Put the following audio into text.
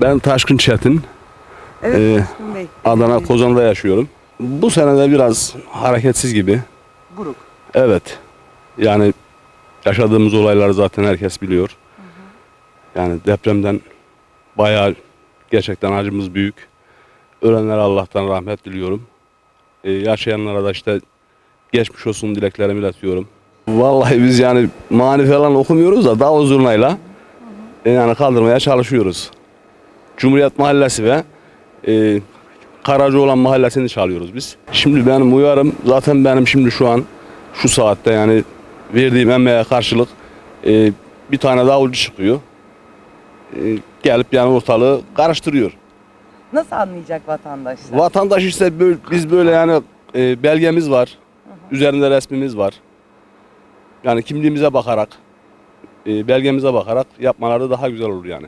Ben Taşkın Çetin. Evet Ee, Taşkın Bey. Adana Kozan'da yaşıyorum. Bu sene de biraz hareketsiz gibi. Buruk. Evet. Yani yaşadığımız olayları zaten herkes biliyor. Yani depremden bayağı gerçekten acımız büyük. Ölenlere Allah'tan rahmet diliyorum. Ee, yaşayanlara da işte geçmiş olsun dileklerimi iletiyorum. Vallahi biz yani mani falan okumuyoruz da davul zurnayla e, yani kaldırmaya çalışıyoruz. Cumhuriyet Mahallesi ve e, Karacaoğlan Mahallesi'ni çalıyoruz biz. Şimdi benim uyarım zaten benim şimdi şu an şu saatte yani verdiğim emeğe karşılık e, bir tane davulcu çıkıyor. E, gelip yani ortalığı karıştırıyor. Nasıl anlayacak vatandaşlar? Vatandaş işte böyle, biz böyle yani e, belgemiz var. Üzerinde resmimiz var. Yani kimliğimize bakarak, e, belgemize bakarak yapmaları daha güzel olur yani.